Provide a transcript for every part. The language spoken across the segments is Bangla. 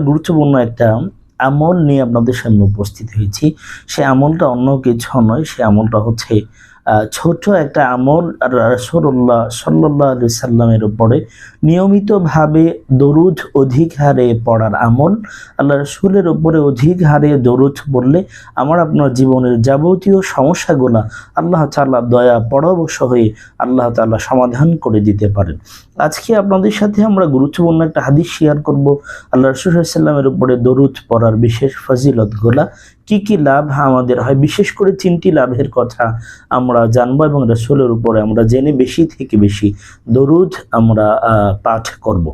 গুরুত্বপূর্ণ একটা আমল নিয়ে আপনাদের সামনে উপস্থিত হয়েছি। সে আমলটা অন্য কিছু নয়, সে আমলটা হচ্ছে ছোট একটা আমল রসল্লাহ সাল্লাহ আলি সাল্লামের উপরে নিয়মিতভাবে দরুদ অধিক হারে পড়ার আমল। আল্লাহ রসুলের উপরে অধিক হারে দরুদ বললে আমার আপনার জীবনের যাবতীয় সমস্যাগুলা আল্লাহ তাআলা দয়া পরবশ হয়ে আল্লাহ তাআলা সমাধান করে দিতে পারেন। আজকে আপনাদের সাথে আমরা গুরুত্বপূর্ণ একটা হাদিস শেয়ার করব। আল্লাহ রসুল সাল্লামের উপরে দরুদ পড়ার বিশেষ ফজিলতগুলা কি কি লাভ আমাদের হয় বিশেষ করে তিনটি লাভের কথা আমরা জানবো এবং রসুলের উপরে আমরা জেনে বেশি থেকে বেশি দরুদ আমরা আহ, পাঠ করব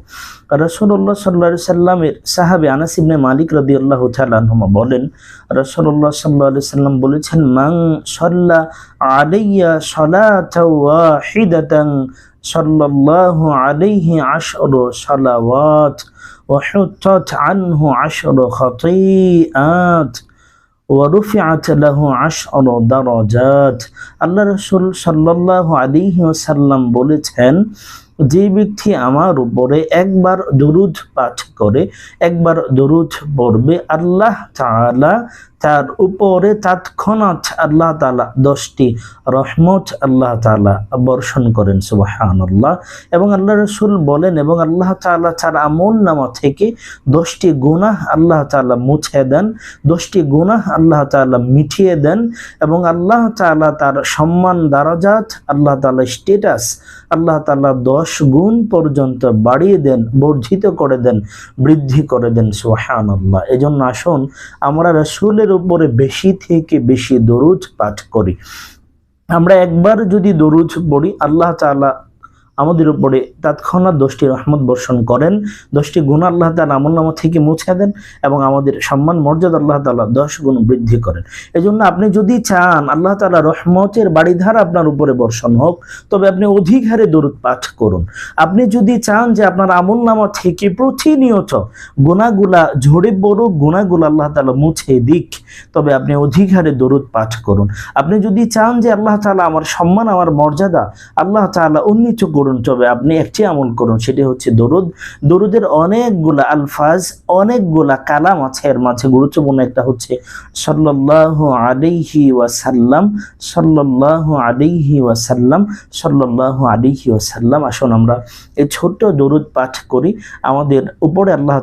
রসুল্লাহ সাল্লা সাল্লামের সাহাবে আনাস ইবনে মালিক রদি আল্লাহ তালুমা বলেন রসুল্লাহ সাল্লাহ সাল্লাম বলেছেন মাং সাল্লা আলাইয়া সলাতা ওয়াহিদাতান সাল্লাল্লাহু আলাইহি আশর সালাওয়াত وحطت عنه عشر خطيئات ওয়ারুফিআত লাহু আশর দারাজাত। আল্লাহ রসুল সাল্লাহ আলী সাল্লাম বলেছেন, যে ব্যক্তি আমার উপরে একবার দরুদ পাঠ করে, একবার দরুদ পড়বে, আল্লাহ তাআলা তার উপরে তৎক্ষণাৎ আল্লাহ তাআলা দশটি রহমত আল্লাহ তাআলা বর্ষণ করেন সুবাহান আল্লাহ এবং আল্লাহ রসুল বলেন, এবং আল্লাহ তাআলা তার আমল নামা থেকে দশটি গুনাহ আল্লাহ তাআলা মুছে দেন, দশটি গুনাহ আল্লাহ তাআলা মিটিয়ে দেন, এবং আল্লাহ তাআলা তার সম্মান দারাজাত, আল্লাহ তাআলা স্টেটাস আল্লাহ তাআলা দশ গুণ পর্যন্ত বাড়িয়ে দেন, বর্ধিত করে দেন, বৃদ্ধি করে দেন, সুবহানাল্লাহ। এজন্য আসুন, আমরা রাসূলের উপরে বেশি থেকে বেশি দরুজ পাঠ করি। আমরা একবার যদি দরুজ পড়ি আল্লাহ তাআলা আমাদের উপরে তৎক্ষণাৎ দশটি রহমত বর্ষণ করেন, দশটি গুণ আল্লাহ তালা আমল নামা থেকে মুছে দেন এবং আমাদের সম্মান, মর্যাদা আল্লাহ তালা দশ গুণ বৃদ্ধি করেন। এই জন্য আপনি যদি চান আল্লাহ তালা রহমতের বাড়িধারা আপনার উপরে বর্ষণ হোক, তবে আপনি অধিক হারে দরুদ পাঠ করুন। আপনি যদি চান যে আপনার আমল নামা থেকে প্রতিনিয়ত গুণাগুলা ঝরে বড় গুণাগুলা আল্লাহ তালা মুছে দিক, তবে আপনি অধিক হারে দরুদ পাঠ করুন। আপনি যদি চান যে আল্লাহ তালা আমার সম্মান, আমার মর্যাদা আল্লাহ তাআলা উন্নীত তবে আপনি একটি আমল করুন সেটি হচ্ছে দরুদ। দরুদের অনেকগুলা আলফাজ অনেকগুলা কালাম আছে এর মাঝে গুরুত্বপূর্ণ একটা হচ্ছে সাল্লাল্লাহু আলাইহি ওয়াসাল্লাম সাল্লাল্লাহু আলাইহি ওয়াসাল্লাম সাল্লাল্লাহু আলাইহি ওয়াসাল্লাম। আসুন আমরা এই ছোট্ট দরুদ পাঠ করি। আমাদের উপরে আল্লাহ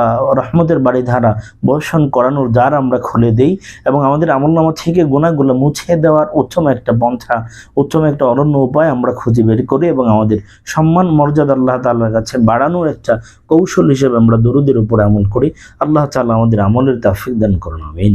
আহ, রহমতের বাড়ি ধারা বর্ষণ করানোর দ্বার আমরা খুলে দেই এবং আমাদের আমলনামা থেকে গুণাগুলো মুছে দেওয়ার উত্তম একটা পন্থা উত্তম একটা অনন্য উপায় আমরা খুঁজে বের করি এবং আমাদের সম্মান মর্যাদা আল্লাহ তাল্লার কাছে বাড়ানোর একটা কৌশল হিসেবে আমরা দরুদের উপরে আমল করি। আল্লাহ তালা আমাদের আমলের তাফিক দান করুন, আমিন।